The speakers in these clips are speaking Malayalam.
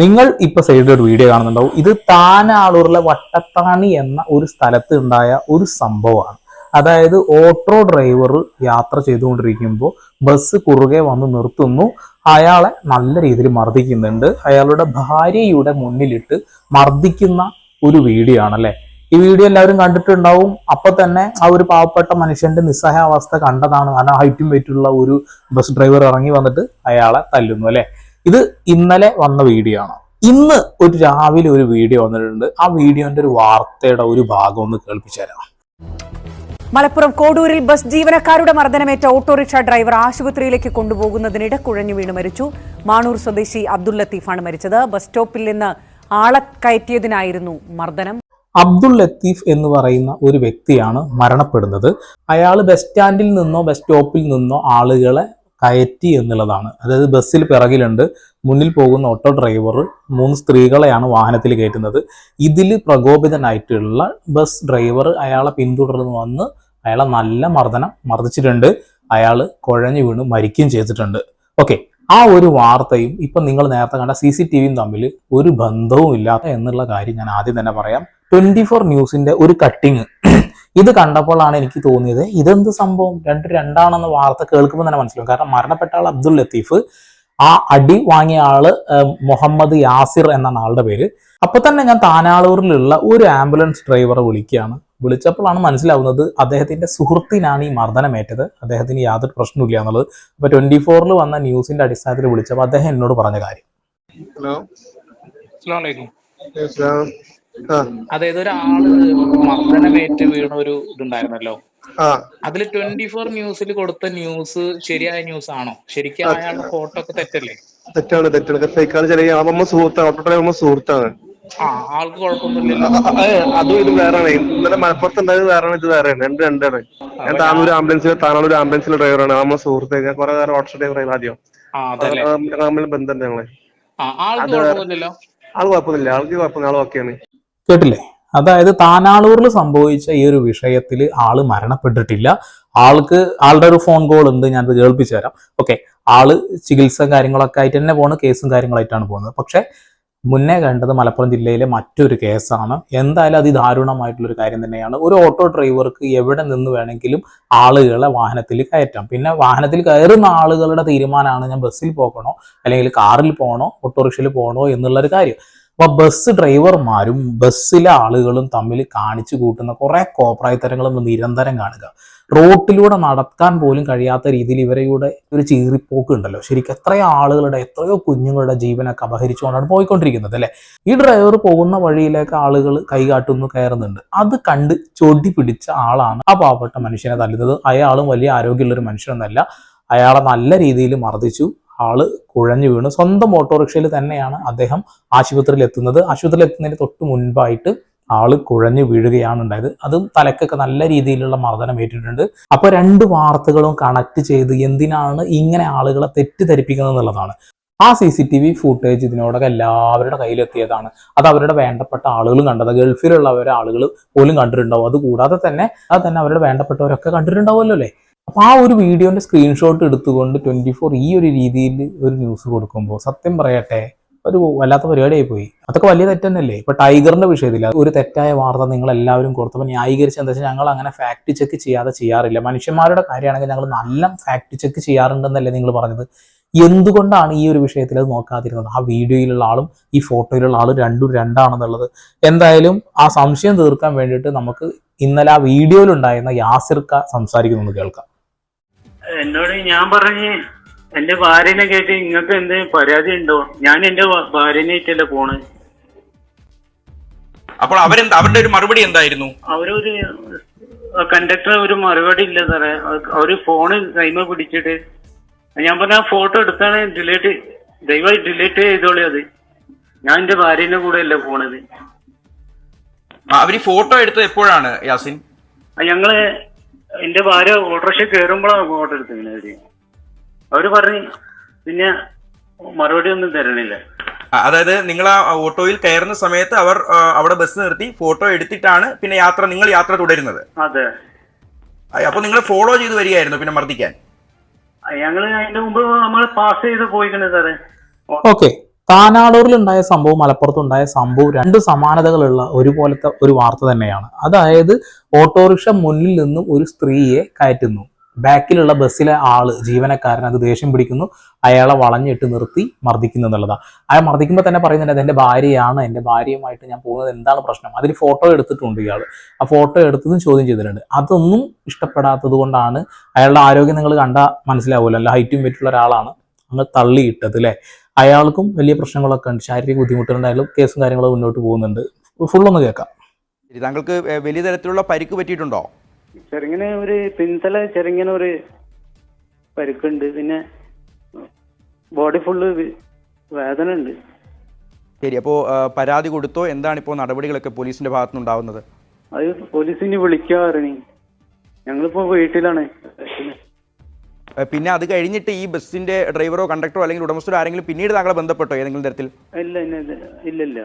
നിങ്ങൾ ഇപ്പൊ സൈഡിൽ ഒരു വീഡിയോ കാണുന്നുണ്ടാവും. ഇത് താനാളൂരിലെ വട്ടത്താണി എന്ന ഒരു സ്ഥലത്ത് ഉണ്ടായ ഒരു സംഭവമാണ്. അതായത് ഓട്ടോ ഡ്രൈവർ യാത്ര ചെയ്തുകൊണ്ടിരിക്കുമ്പോൾ ബസ് കുറുകെ വന്ന് നിർത്തുന്നു. അയാളെ നല്ല രീതിയിൽ മർദ്ദിക്കുന്നുണ്ട്. അയാളുടെ ഭാര്യയുടെ മുന്നിലിട്ട് മർദ്ദിക്കുന്ന ഒരു വീഡിയോ ആണല്ലേ ഈ വീഡിയോ എല്ലാവരും കണ്ടിട്ടുണ്ടാവും. അപ്പൊ തന്നെ ആ ഒരു പാവപ്പെട്ട മനുഷ്യന്റെ നിസ്സഹായ അവസ്ഥ കണ്ടതാണ്. കാരണം ഹൈറ്റും വെയിറ്റുള്ള ഒരു ബസ് ഡ്രൈവർ ഇറങ്ങി വന്നിട്ട് അയാളെ തല്ലുന്നു അല്ലെ? ഇത് ഇന്നലെ വന്ന വീഡിയോ ആണ്. ഇന്ന് ഒരു രാവിലെ ഒരു വീഡിയോ വന്നിട്ടുണ്ട്. ആ വീഡിയോന്റെ ഒരു വാർത്തയുടെ ഒരു ഭാഗം ഒന്ന് കേൾപ്പിച്ചു തരാം. മലപ്പുറം കോഡൂരിൽ ബസ് ജീവനക്കാരുടെ മർദ്ദനമേറ്റ ഓട്ടോറിക്ഷ ഡ്രൈവർ ആശുപത്രിയിലേക്ക് കൊണ്ടുപോകുന്നതിനിടെ കുഴഞ്ഞു വീണ് മരിച്ചു. മാണൂർ സ്വദേശി അബ്ദുൽ ലത്തീഫാണ് മരിച്ചത്. ബസ് സ്റ്റോപ്പിൽ നിന്ന് ആളെ കയറ്റിയതിനായിരുന്നു മർദ്ദനം. അബ്ദുൾ ലത്തീഫ് എന്ന് പറയുന്ന ഒരു വ്യക്തിയാണ് മരണപ്പെടുന്നത്. അയാൾ ബസ് സ്റ്റാൻഡിൽ നിന്നോ ബസ് സ്റ്റോപ്പിൽ നിന്നോ ആളുകളെ കയറ്റി എന്നുള്ളതാണ്. അതായത് ബസ്സിൽ പിറകിലുണ്ട്. മുന്നിൽ പോകുന്ന ഓട്ടോ ഡ്രൈവർ മൂന്ന് സ്ത്രീകളെയാണ് വാഹനത്തിൽ കയറ്റുന്നത്. ഇതിൽ പ്രകോപിതനായിട്ടുള്ള ബസ് ഡ്രൈവർ അയാളെ പിന്തുടർന്ന് വന്ന് അയാളെ നല്ല മർദ്ദനം മർദ്ദിച്ചിട്ടുണ്ട്. അയാൾ കുഴഞ്ഞു വീണ് മരിക്കുകയും ചെയ്തിട്ടുണ്ട്. ഓക്കെ. ആ ഒരു വാർത്തയും ഇപ്പം നിങ്ങൾ നേരത്തെ കണ്ട സി സി ടി വിയും തമ്മിൽ ഒരു ബന്ധവും ഇല്ലാത്ത എന്നുള്ള കാര്യം ഞാൻ ആദ്യം തന്നെ പറയാം. ട്വന്റി ഫോർ ന്യൂസിന്റെ ഒരു കട്ടിങ് ഇത് കണ്ടപ്പോഴാണ് എനിക്ക് തോന്നിയത് ഇതെന്ത് സംഭവം? രണ്ട് രണ്ടാണെന്ന വാർത്ത കേൾക്കുമ്പോൾ തന്നെ മനസ്സിലാവും. കാരണം മരണപ്പെട്ട ആൾ അബ്ദുൽ ലത്തീഫ് ആ അടി വാങ്ങിയ ആൾ മുഹമ്മദ് യാസിർ എന്നാണ് ആളുടെ പേര്. അപ്പൊ തന്നെ ഞാൻ താനാളൂരിലുള്ള ഒരു ആംബുലൻസ് ഡ്രൈവറെ വിളിക്കുകയാണ്. വിളിച്ചപ്പോഴാണ് മനസ്സിലാവുന്നത് അദ്ദേഹത്തിന്റെ സുഹൃത്തിനാണ് ഈ മർദ്ദനമേറ്റത്. അദ്ദേഹത്തിന് യാതൊരു പ്രശ്നമില്ല എന്നുള്ളത്. അപ്പൊ ട്വന്റി ഫോറിൽ വന്ന ന്യൂസിന്റെ അടിസ്ഥാനത്തിൽ വിളിച്ചപ്പോൾ അദ്ദേഹം എന്നോട് പറഞ്ഞ കാര്യം. ഹലോ. അസ്സാം അതായത് ഒരാൾ മർദ്ദനമേറ്റ് വീണ ഒരു ഇതുണ്ടായിരുന്നല്ലോ ആ അതിൽ ട്വന്റി ഫോർ ന്യൂസിൽ കൊടുത്ത ന്യൂസ് ശരിയായ ന്യൂസ് ആണോ ശരിക്കും അയാളുടെ ഫോട്ടോ ഒക്കെ തെറ്റല്ലേ തെറ്റാണ് തെറ്റാണ് ഫേക്കാണ് ചെറിയ അമ്മ സുഹൃത്താണ് ഓട്ടോ ഡ്രൈവർ നമ്മ സുഹൃത്താണ് ആൾക്ക് കുഴപ്പമൊന്നുമില്ലല്ലോ അതും ഇത് വേറെയാണ് ഇന്നലെ മലപ്പുറത്ത് ഉണ്ടായത് വേറെയാണ് ഇത് വേറെയാണ് രണ്ട് രണ്ടാണ് ഞാൻ താനൂർ ആംബുലൻസിൽ താനൂർ ആംബുലൻസിലെ ഡ്രൈവറാണ് അമ്മ സുഹൃത്ത് ഞാൻ കുറെ നേരം ഓട്ടോ ഡ്രൈവർ ആദ്യം തമ്മിൽ ബന്ധമുണ്ട് ഞങ്ങളെ ആൾക്ക് കുഴപ്പമൊന്നുമില്ല ആൾക്ക് കുഴപ്പമില്ല ആൾ ഓക്കെയാണ് കേട്ടില്ലേ? അതായത് താനാളൂരിൽ സംഭവിച്ച ഈ ഒരു വിഷയത്തിൽ ആൾ മരണപ്പെട്ടിട്ടില്ല. ആൾക്ക് ആളുടെ ഒരു ഫോൺ കോൾ ഉണ്ട് ഞാനത് കേൾപ്പിച്ചു തരാം ഓക്കെ ആൾ ചികിത്സ കാര്യങ്ങളൊക്കെ ആയിട്ട് തന്നെ പോകുന്ന കേസും കാര്യങ്ങളായിട്ടാണ് പോകുന്നത്. പക്ഷെ മുന്നേ കണ്ടത് മലപ്പുറം ജില്ലയിലെ മറ്റൊരു കേസാണ്. എന്തായാലും അതിദാരുണമായിട്ടുള്ള ഒരു കാര്യം തന്നെയാണ്. ഒരു ഓട്ടോ ഡ്രൈവർക്ക് എവിടെ നിന്ന് വേണമെങ്കിലും ആളുകളെ വാഹനത്തിൽ കയറ്റാം. പിന്നെ വാഹനത്തിൽ കയറുന്ന ആളുകളുടെ തീരുമാനമാണ് ഞാൻ ബസ്സിൽ പോകണോ അല്ലെങ്കിൽ കാറിൽ പോകണോ ഓട്ടോറിക്ഷയിൽ പോകണോ എന്നുള്ളൊരു കാര്യം. അപ്പൊ ബസ് ഡ്രൈവർമാരും ബസ്സിലെ ആളുകളും തമ്മിൽ കാണിച്ചു കൂട്ടുന്ന കുറെ കോപ്രായത്തരങ്ങളും നിരന്തരം കാണുക. റോട്ടിലൂടെ നടക്കാൻ പോലും കഴിയാത്ത രീതിയിൽ ഇവരെയുടെ ഒരു ചീറിപ്പോക്ക് ഉണ്ടല്ലോ. ശരിക്കും എത്ര ആളുകളുടെ എത്രയോ കുഞ്ഞുങ്ങളുടെ ജീവനൊക്കെ അപഹരിച്ചുകൊണ്ടാണ് പോയിക്കൊണ്ടിരിക്കുന്നത് അല്ലേ? ഈ ഡ്രൈവർ പോകുന്ന വഴിയിലേക്ക് ആളുകൾ കൈകാട്ടുന്നു കയറുന്നുണ്ട്. അത് കണ്ട് ചൊടി പിടിച്ച ആളാണ് ആ പാവപ്പെട്ട മനുഷ്യനെ തല്ലുന്നത്. അയാളും വലിയ ആരോഗ്യമുള്ള ഒരു മനുഷ്യനൊന്നല്ല. അയാളെ നല്ല രീതിയിൽ മർദ്ദിച്ചു. ആൾ കുഴഞ്ഞു വീണ്. സ്വന്തം ഓട്ടോറിക്ഷയിൽ തന്നെയാണ് അദ്ദേഹം ആശുപത്രിയിൽ എത്തുന്നത്. ആശുപത്രിയിൽ എത്തുന്നതിന് തൊട്ട് മുൻപായിട്ട് ആൾ കുഴഞ്ഞു വീഴുകയാണ് ഉണ്ടായത്. അതും തലക്കൊക്കെ നല്ല രീതിയിലുള്ള മർദ്ദനം ഏറ്റിട്ടുണ്ട്. അപ്പൊ രണ്ട് വാർത്തകളും കണക്ട് ചെയ്ത് എന്തിനാണ് ഇങ്ങനെ ആളുകളെ തെറ്റിദ്ധരിപ്പിക്കുന്നത് എന്നുള്ളതാണ്. ആ C C T V footage ഇതിനോടൊക്കെ എല്ലാവരുടെ കയ്യിലെത്തിയതാണ്. അത് അവരുടെ വേണ്ടപ്പെട്ട ആളുകളും കണ്ടത്. ഗൾഫിലുള്ളവരെ ആളുകൾ പോലും കണ്ടിട്ടുണ്ടാവും. അതുകൂടാതെ തന്നെ അത് തന്നെ അവരുടെ വേണ്ടപ്പെട്ടവരൊക്കെ കണ്ടിട്ടുണ്ടാവുമല്ലോ അല്ലേ? അപ്പൊ ആ ഒരു വീഡിയോന്റെ സ്ക്രീൻഷോട്ട് എടുത്തുകൊണ്ട് ട്വന്റി ഫോർ ഈ ഒരു രീതിയിൽ ഒരു ന്യൂസ് കൊടുക്കുമ്പോൾ സത്യം പറയട്ടെ ഒരു വല്ലാത്ത പരിപാടിയായി പോയി അതൊക്കെ വലിയ തെറ്റ് തന്നെയല്ലേ ഇപ്പൊ ടൈഗറിന്റെ വിഷയത്തിൽ ഒരു തെറ്റായ വാർത്ത നിങ്ങൾ എല്ലാവരും കൊടുത്തപ്പോൾ ന്യായീകരിച്ച് എന്താ വെച്ചാൽ ഞങ്ങൾ അങ്ങനെ ഫാക്ട് ചെക്ക് ചെയ്യാതെ ചെയ്യാറില്ല. മനുഷ്യന്മാരുടെ കാര്യമാണെങ്കിൽ ഞങ്ങൾ നല്ല ഫാക്ട് ചെക്ക് ചെയ്യാറുണ്ടെന്നല്ലേ നിങ്ങൾ പറഞ്ഞത്? എന്തുകൊണ്ടാണ് ഈ ഒരു വിഷയത്തിൽ അത് നോക്കാതിരുന്നത്? ആ വീഡിയോയിലുള്ള ആളും ഈ ഫോട്ടോയിലുള്ള ആളും രണ്ടും രണ്ടാണെന്നുള്ളത്. എന്തായാലും ആ സംശയം തീർക്കാൻ വേണ്ടിയിട്ട് നമുക്ക് ഇന്നലെ ആ വീഡിയോയിലുണ്ടായിരുന്ന യാസിർക്ക സംസാരിക്കുന്നത് കേൾക്കാം. എന്നോട് ഞാൻ പറഞ്ഞ് എന്റെ ഭാര്യനെ കേട്ട് നിങ്ങൾക്ക് എന്ത് പരാതി ഉണ്ടോ? ഞാൻ എന്റെ ഭാര്യനെ ഭാര്യനായിട്ടല്ലേ പോണ്. അപ്പോൾ അവരെന്താ അവരുടെ ഒരു മറുപടി എന്തായിരുന്നു? അവരൊരു കണ്ടക്ടർ ഒരു മറുപടി ഇല്ല സാറേ. അവ- അവർ ഫോണ് കൈമ പിടിച്ചിട്ട്. ഞാൻ പറഞ്ഞ ഫോട്ടോ എടുത്താണ് ഡിലീറ്റ് ദയവായി ഡിലീറ്റ് ചെയ്തോളി അത്. ഞാൻ എന്റെ ഭാര്യന്റെ കൂടെ അല്ലേ പോണത് അവർ ഫോട്ടോ എടുത്തത് എപ്പോഴാണ് യാസിൻ? ഞങ്ങൾ എന്റെ ഭാര്യ ഓട്ടോറിക്ഷ കയറുമ്പോഴാണ് ഫോട്ടോ എടുത്തിങ്ങനെ അവർ. അവർ പറഞ്ഞു പിന്നെ മറുപടി ഒന്നും തരണില്ല. അതായത് നിങ്ങൾ ആ ഓട്ടോയിൽ കയറുന്ന സമയത്ത് അവർ അവിടെ ബസ് നിർത്തി ഫോട്ടോ എടുത്തിട്ടാണ് പിന്നെ യാത്ര നിങ്ങൾ യാത്ര തുടരുന്നത്. അതെ. അപ്പൊ നിങ്ങൾ ഫോളോ ചെയ്ത് വരികയായിരുന്നു പിന്നെ മർദ്ദിക്കാൻ. ഞങ്ങൾ അതിന്റെ മുമ്പ് നമ്മൾ പാസ് ചെയ്ത് പോയിക്കണേ സാറേ. ഓക്കെ താനാളൂരിൽ ഉണ്ടായ സംഭവം മലപ്പുറത്ത് ഉണ്ടായ സംഭവം രണ്ട് സമാനതകളുള്ള ഒരുപോലത്തെ ഒരു വാർത്ത തന്നെയാണ്. അതായത് ഓട്ടോറിക്ഷ മുന്നിൽ നിന്നും ഒരു സ്ത്രീയെ കയറ്റുന്നു. ബാക്കിലുള്ള ബസ്സിലെ ആൾ ജീവനക്കാരൻ അത് ദേഷ്യം പിടിക്കുന്നു. അയാളെ വളഞ്ഞിട്ട് നിർത്തി മർദ്ദിക്കുന്നു എന്നുള്ളതാണ്. അയാൾ മർദ്ദിക്കുമ്പോൾ തന്നെ പറയുന്നുണ്ട് എന്റെ ഭാര്യയാണ് എന്റെ ഭാര്യയുമായിട്ട് ഞാൻ പോകുന്നത് എന്താണ് പ്രശ്നം? അതിൽ ഫോട്ടോ എടുത്തിട്ടുണ്ട് ഇയാൾ ആ ഫോട്ടോ എടുത്തതും ചോദ്യം ചെയ്തിട്ടുണ്ട്. അതൊന്നും ഇഷ്ടപ്പെടാത്തത് കൊണ്ടാണ് അയാളുടെ ആരോഗ്യം നിങ്ങൾ കണ്ടാൽ മനസ്സിലാവുമല്ലോ. അല്ല ഹൈറ്റും വെറ്റുള്ള ഒരാളാണ്. അങ്ങ് തള്ളിയിട്ടത് അല്ലേ അയാൾക്കും വലിയ പ്രശ്നങ്ങളൊക്കെ ഉണ്ട്. ശാരീരിക ബുദ്ധിമുട്ടുകളുണ്ടായാലും കേസും കാര്യങ്ങളും മുന്നോട്ട് പോകുന്നുണ്ട്. ഫുള്ളൊന്ന് കേൾക്കാം. താങ്കൾക്ക് വലിയ തരത്തിലുള്ള പരിക്ക് പറ്റിയിട്ടുണ്ടോ? ചെറുങ്ങനെ ഒരു പിൻതല ചെറുങ്ങനെ ഒരു പരിക്കുണ്ട്. പിന്നെ ബോഡി ഫുള്ള് വേദന ഉണ്ട്. ശരി. അപ്പോൾ പരാതി കൊടുത്തോ? എന്താണ് ഇപ്പോ നടപടികളൊക്കെ പോലീസിന്റെ ഭാഗത്തുനിന്നുണ്ടാവുന്നത്? അത് പോലീസിന് വിളിക്കാ പറഞ്ഞു. ഞങ്ങളിപ്പോ വീട്ടിലാണ്. പിന്നെ അത് കഴിഞ്ഞിട്ട് ഈ ബസ്സിന്റെ ഡ്രൈവറോ കണ്ടക്ടറോ അല്ലെങ്കിൽ ഉടമസ്ഥരോ ആരെങ്കിലും പിന്നീട് താങ്കളെ ബന്ധപ്പെട്ടോ ഏതെങ്കിലും തരത്തിൽ? ഇല്ല ഇല്ല ഇല്ല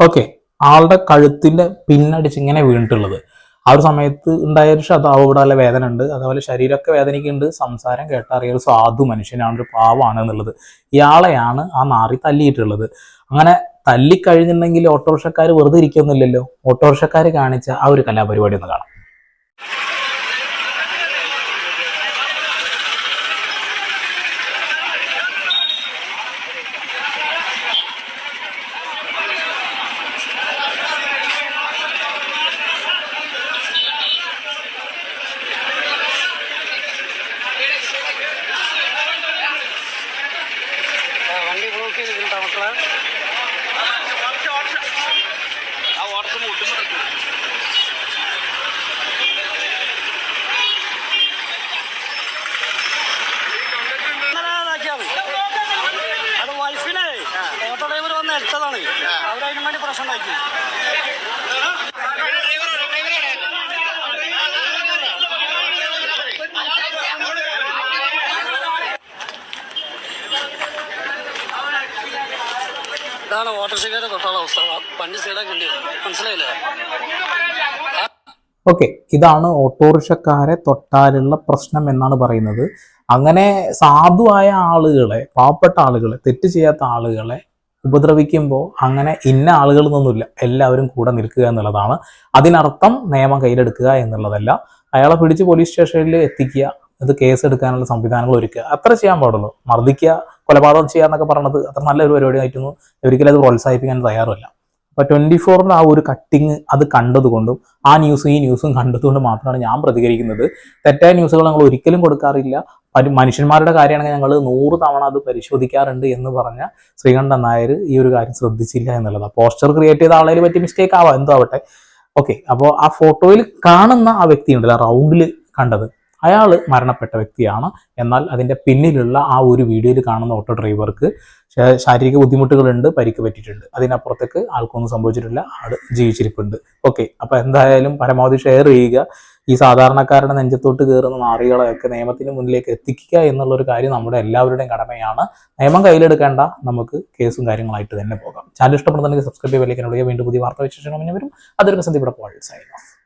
ഓക്കെ. ആളുടെ കഴുത്തിന്റെ പിന്നടിച്ച് ഇങ്ങനെ വീണിട്ടുള്ളത്. ആ ഒരു സമയത്ത് ഉണ്ടായ ഒരു അത് ഇവിടെ നല്ല വേദന ഉണ്ട്. അതുപോലെ ശരീരമൊക്കെ വേദനയ്ക്കുണ്ട് സംസാരം കേട്ടറിയ ഒരു സാധു മനുഷ്യനാണ് ഒരു പാവാണ് എന്നുള്ളത്. ഇയാളെയാണ് ആ നാറി തല്ലിയിട്ടുള്ളത്. അങ്ങനെ തല്ലിക്കഴിഞ്ഞിട്ടുണ്ടെങ്കിൽ ഓട്ടോറിക്ഷക്കാർ വെറുതെ ഇരിക്കൊന്നുമില്ലല്ലോ ഓട്ടോറിക്ഷക്കാർ കാണിച്ച ആ ഒരു കലാപരിപാടി ഒന്ന് കാണാം വണ്ടി ബ്ലോക്ക് ചെയ്തിട്ടുണ്ടോ മക്കളെ ആ ഓട്ടത്തിന് ബുദ്ധിമുട്ടുണ്ട് അത് വൈഫിനെ ഓട്ടോ ഡ്രൈവർ വന്ന് എടുത്തതാണ് അവരതിനു വേണ്ടി പ്രശ്നം ഉണ്ടാക്കി ഇതാണ് ഓട്ടോറിക്ഷക്കാരെ തൊട്ടുള്ള അവസ്ഥ. വണ്ടി സൈഡാക്കേണ്ടി മനസ്സിലായില്ലേ? ഓക്കെ ഇതാണ് ഓട്ടോറിക്ഷക്കാരെ തൊട്ടാലുള്ള പ്രശ്നം എന്നാണ് പറയുന്നത്. അങ്ങനെ സാധുവായ ആളുകളെ പാവപ്പെട്ട ആളുകളെ തെറ്റ് ചെയ്യാത്ത ആളുകളെ ഉപദ്രവിക്കുമ്പോൾ അങ്ങനെ ഇന്ന ആളുകൾ നിന്നൊന്നുമില്ല. എല്ലാവരും കൂടെ നിൽക്കുക എന്നുള്ളതാണ്. അതിനർത്ഥം നിയമം കയ്യിലെടുക്കുക എന്നുള്ളതല്ല. അയാളെ പിടിച്ച് പോലീസ് സ്റ്റേഷനിൽ എത്തിക്കുക. അത് കേസ് എടുക്കാനുള്ള സംവിധാനങ്ങൾ ഒരുക്കുക. അത്ര ചെയ്യാൻ പാടുള്ളൂ. മർദ്ദിക്കുക കൊലപാതകം ചെയ്യാന്നൊക്കെ പറഞ്ഞത് അത്ര നല്ലൊരു പരിപാടി ആയിരുന്നു ഒരിക്കലും അത് പ്രോത്സാഹിപ്പിക്കാൻ തയ്യാറുമല്ല. അപ്പൊ ട്വന്റി ഫോറിന്റെ ആ ഒരു കട്ടിങ് അത് കണ്ടതുകൊണ്ടും ആ ന്യൂസും ഈ ന്യൂസും കണ്ടതുകൊണ്ട് മാത്രമാണ് ഞാൻ പ്രതികരിക്കുന്നത്. തെറ്റായ ന്യൂസുകൾ ഞങ്ങൾ ഒരിക്കലും കൊടുക്കാറില്ല. മനുഷ്യന്മാരുടെ കാര്യമാണെങ്കിൽ ഞങ്ങൾ നൂറ് തവണ അത് പരിശോധിക്കാറുണ്ട് എന്ന് പറഞ്ഞ ശ്രീകണ്ഠൻ നായർ ഈ ഒരു കാര്യം ശ്രദ്ധിച്ചില്ല എന്നുള്ളതാണ് പോസ്റ്റർ ക്രിയേറ്റ് ചെയ്ത ആളെ പറ്റി മിസ്റ്റേക്ക് ആവാം എന്തോ ആവട്ടെ. ഓക്കെ അപ്പോൾ ആ ഫോട്ടോയിൽ കാണുന്ന ആ വ്യക്തി ഉണ്ടല്ലോ റൗണ്ടിൽ കണ്ടത്. അയാൾ മരണപ്പെട്ട വ്യക്തിയാണ്. എന്നാൽ അതിന്റെ പിന്നിലുള്ള ആ ഒരു വീഡിയോയിൽ കാണുന്ന ഓട്ടോ ഡ്രൈവർക്ക് ശാരീരിക ബുദ്ധിമുട്ടുകളുണ്ട് പരിക്ക് പറ്റിയിട്ടുണ്ട്. അതിനപ്പുറത്തേക്ക് ആൾക്കൊന്നും സംഭവിച്ചിട്ടില്ല ആൾ ജീവിച്ചിരിപ്പുണ്ട്. ഓക്കെ അപ്പൊ എന്തായാലും പരമാവധി ഷെയർ ചെയ്യുക. ഈ സാധാരണക്കാരുടെ നെഞ്ചത്തോട്ട് കയറുന്ന നാറികളെയൊക്കെ നിയമത്തിന് മുന്നിലേക്ക് എത്തിക്കുക എന്നുള്ളൊരു കാര്യം നമ്മുടെ എല്ലാവരുടെയും കടമയാണ്. നിയമം കയ്യിലെടുക്കേണ്ട നമുക്ക് കേസും കാര്യങ്ങളായിട്ട് തന്നെ പോകാം. ചാനൽ ഇഷ്ടപ്പെടുന്നുണ്ടെങ്കിൽ സബ്സ്ക്രൈബ് ചെയ്യാൻ വീണ്ടും പുതിയ വാർത്ത വിശേഷങ്ങൾ വരും. അതൊരു സന്ധി ഇവിടെ പോൾ സൈൻ ഓഫ്